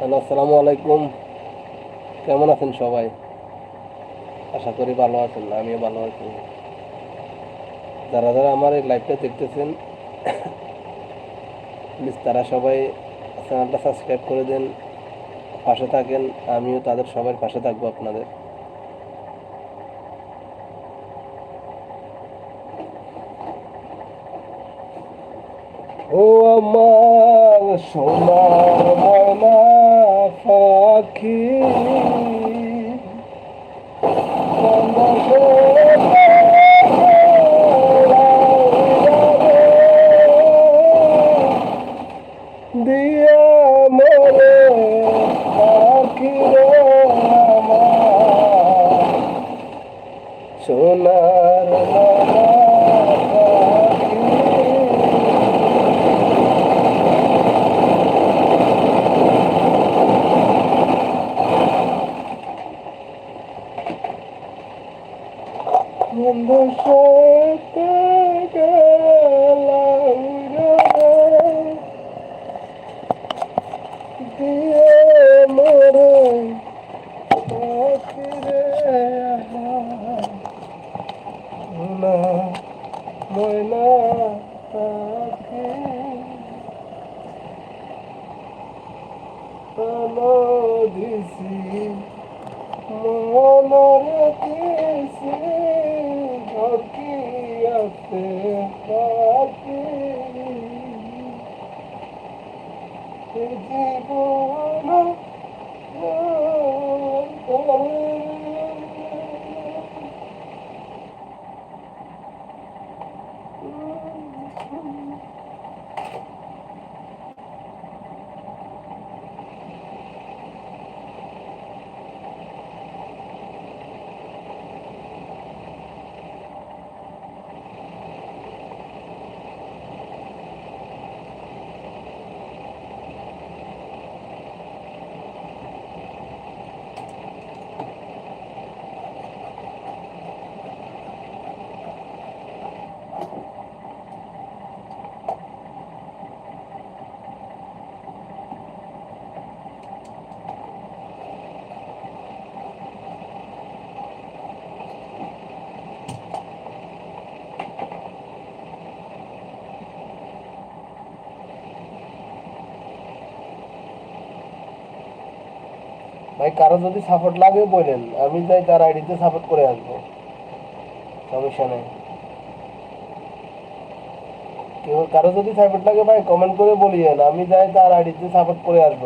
Hello, আসসালামু আলাইকুম। কেমন আছেন সবাই? আশা করি ভালো আছেন, আমিও ভালো আছি। যারা যারা আমার এই লাইভটা দেখতেছেন প্লিজ তারা সবাই চ্যানেলটা সাবস্ক্রাইব করে দেন, পাশে থাকেন, আমিও তাদের সবার পাশে থাকব আপনাদের। ও আমার ময়না Okay. ভাই, কারও যদি সাপোর্ট লাগে বলেন। আমি যাই তার আইডিতে সাপোর্ট করে আসব। সমস্যা নেই। কেউ কারও যদি সাপোর্ট লাগে ভাই কমেন্ট করে বলিয়েন। আমি যাই তার আইডিতে সাপোর্ট করে আসব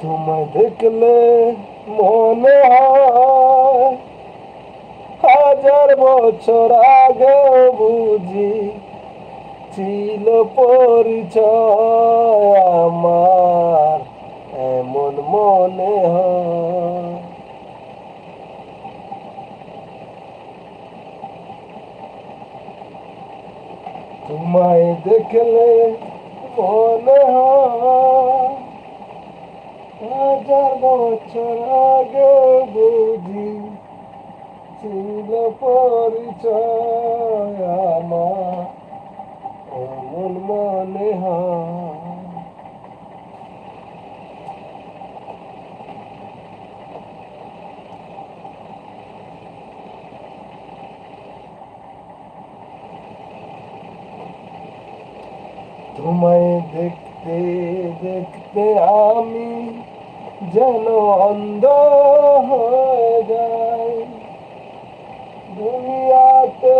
তোমায় দেখলে মনে হয় হাজার বছর আগে বুঝি ছিল পরিচয় আমার এমন মনে হয়। তোমায় দেখলে মনে হয় হাজার বছর আগে বুঝি ছিল পরিচয় আমার এমন মনে হয় তোমায় দেখতে দেখতে আমি যেন অন্ধ হয়ে যায়। দুনিয়াতে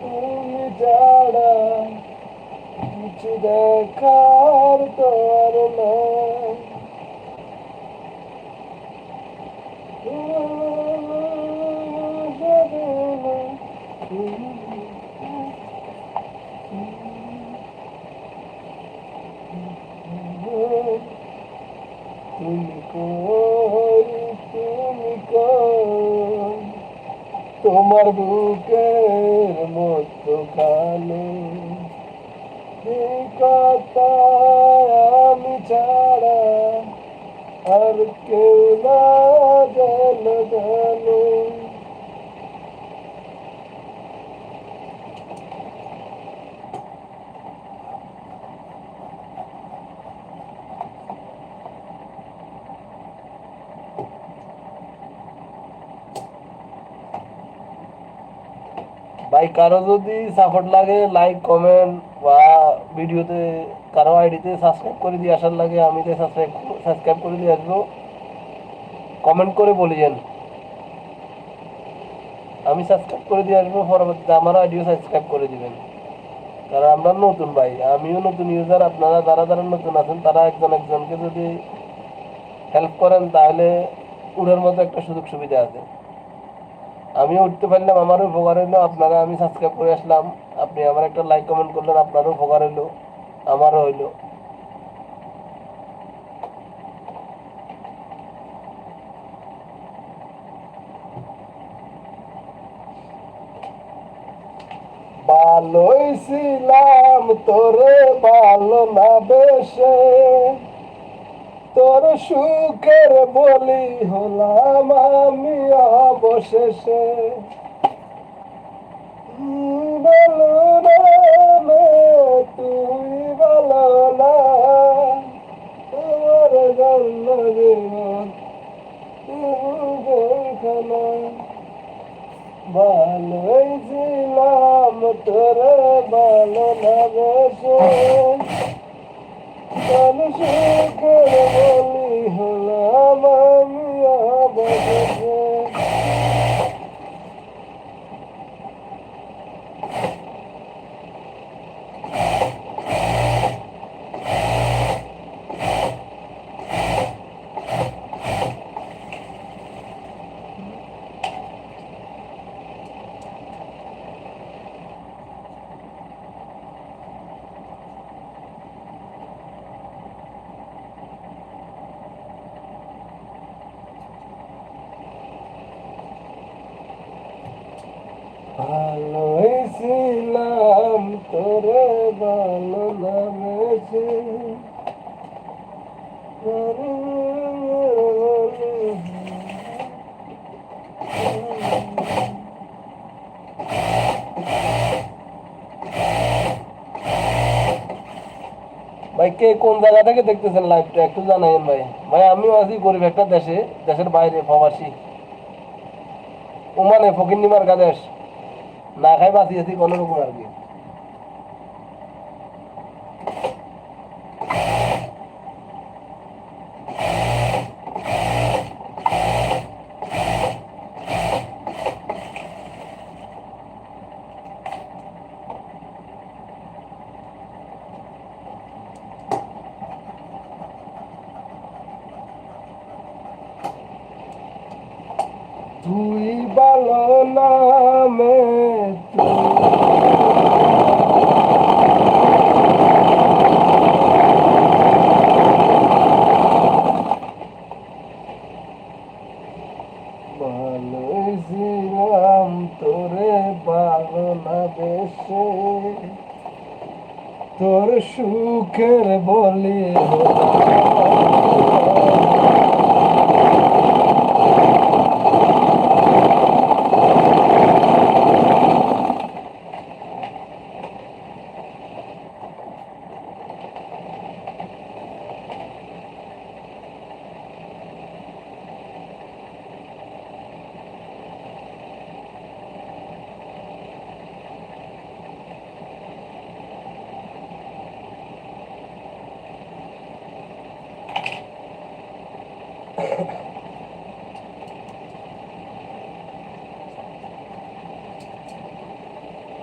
তুমি ছাড়া কিছু দেখার তোর নয় তুমি কই তুমি কই তোমার বুকের মধ্যখানে এই কথা আমি ছাড়া আর কেউ না জল জানে ভাই কারও যদি সাপোর্ট লাগে লাইক কমেন্ট বা ভিডিওতে কারও আইডিতে সাবস্ক্রাইব করে দিয়ে আসার লাগে, আমি তো সাবস্ক্রাইব করে দিয়ে আসব। কমেন্ট করে বলিয়েন আমি সাবস্ক্রাইব করে দিয়ে আসব, পরবর্তীতে আমার আইডিও সাবস্ক্রাইব করে দিবেন। কারণ আমরা নতুন ভাই, আমিও নতুন ইউজার আপনারা যারা যারা নতুন আছেন, তারা একজন একজনকে যদি হেল্প করেন, তাহলে উড়ার মতো একটা সুযোগ সুবিধা আছে। আমিও উঠতে পারলাম, আমারও উপকার হইল, আপনারা আমি সাবস্ক্রাইব করে আসলাম। আপনি আমার একটা লাইক কমেন্ট করলেন, আপনারও উপকার হইল, আমারও হইল। ভালোই ছিলাম তোরে ভালো না বেশে। তোর সুখের বলি হলাম আমি অবশেষে। বলো তুই বলো না তোমার জন্ম জীবন ভালোই ছিলাম, তোরে ভালো না বেশে সুখের বলি হলাম আমি ভালোই ছিলাম তোরে ভালো নামেছে ভাই, কে কোন জায়গা থেকে দেখতেছেন লাইভটা একটু জানাইন ভাই। ভাই, আমিও আছি গরিব একটা দেশে, দেশের বাইরে, প্রবাসী। ওমানে ফকির নিমার গাদেশ না খাই বাসি আছি কোনো রকম আর কি তুই ভালো নামে ভালোই ছিলাম তোরে ভালো না বেশে তোর সুখের বলি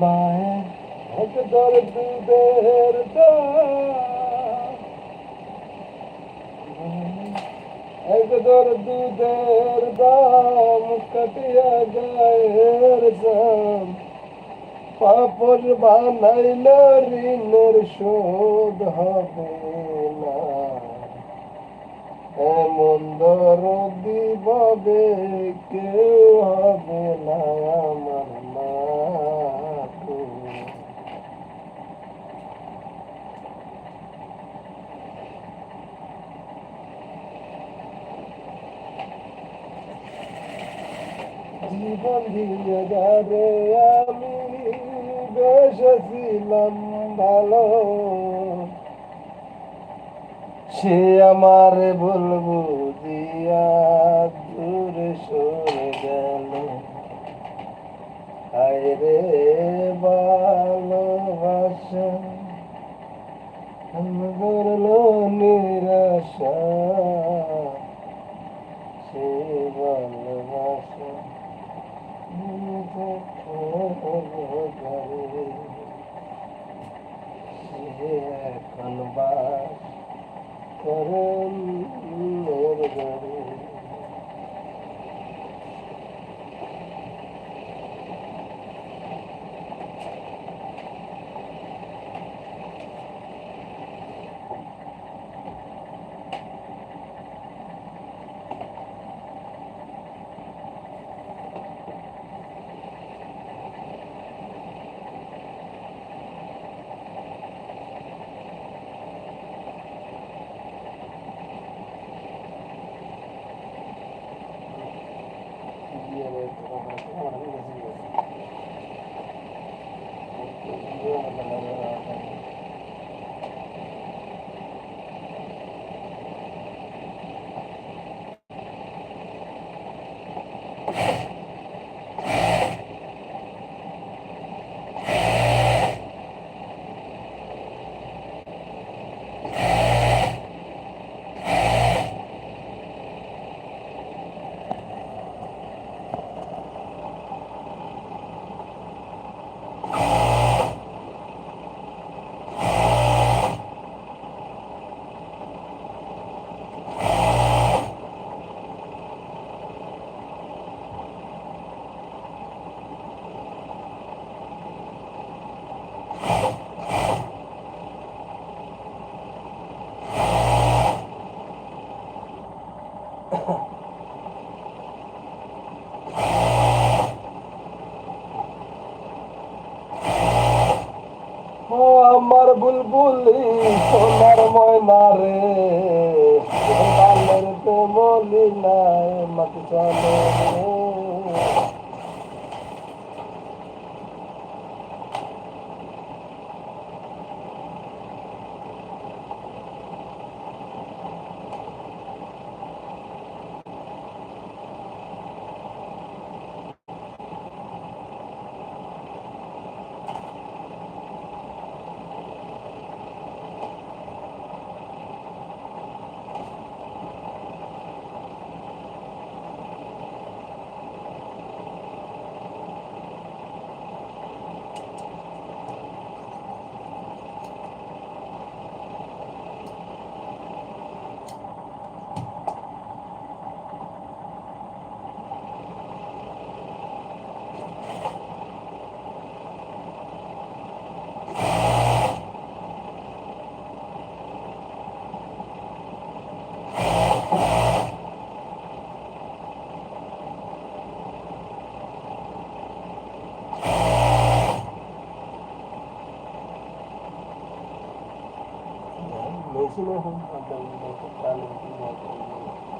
মায়ের এক দর দুধের দাম এক দর দুধের দাম কাটিয়া গায়ের দাম পাপর বানাইল ঋণের শোধ হবে না এমন দরদি ভাবে কেউ হবে না আমার মা গো। জীবন দিয়ে যারে আমি বেসেছিলাম ভালো সে আমার ভুল বুঝিয়া দূরে সরে গেল। হায় ভালোবাসা করল নিরাশা, সে ভালোবাসা। এখন বাস করেন মোর ঘরে Oh. sinahan at ang mga kasama ng mga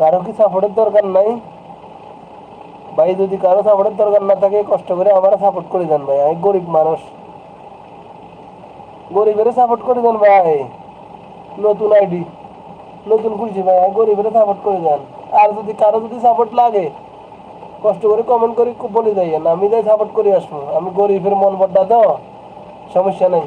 কারও কি সাপোর্টের দরকার নাই? ভাই, যদি কারও সাপোর্টের দরকার না থাকে, কষ্ট করে আমার সাপোর্ট করে দেন ভাই, আমি গরিব মানুষ। গরিবের সাপোর্ট করে দেন ভাই। নতুন আইডি, নতুন খুলছি ভাই, আমি গরিবের সাপোর্ট করে দেন। আর যদি কারও যদি সাপোর্ট লাগে কষ্ট করে কমেন্ট করে বলে যাইয়েন আমি যাই সাপোর্ট করে আসব। আমি গরিবের মন বড্ডা তো সমস্যা নেই।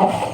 Oh.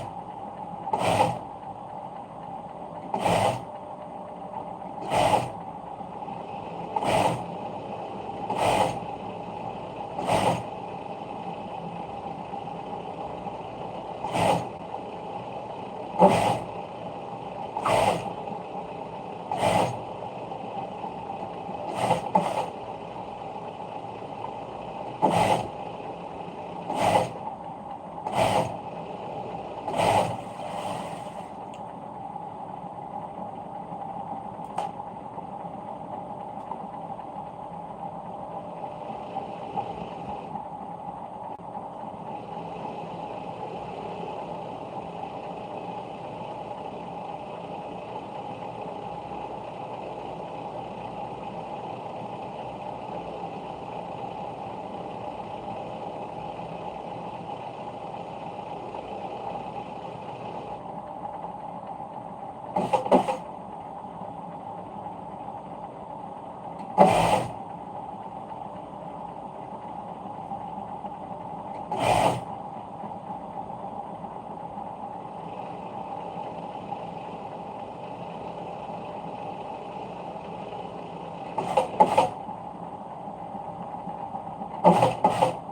Oh, oh, oh.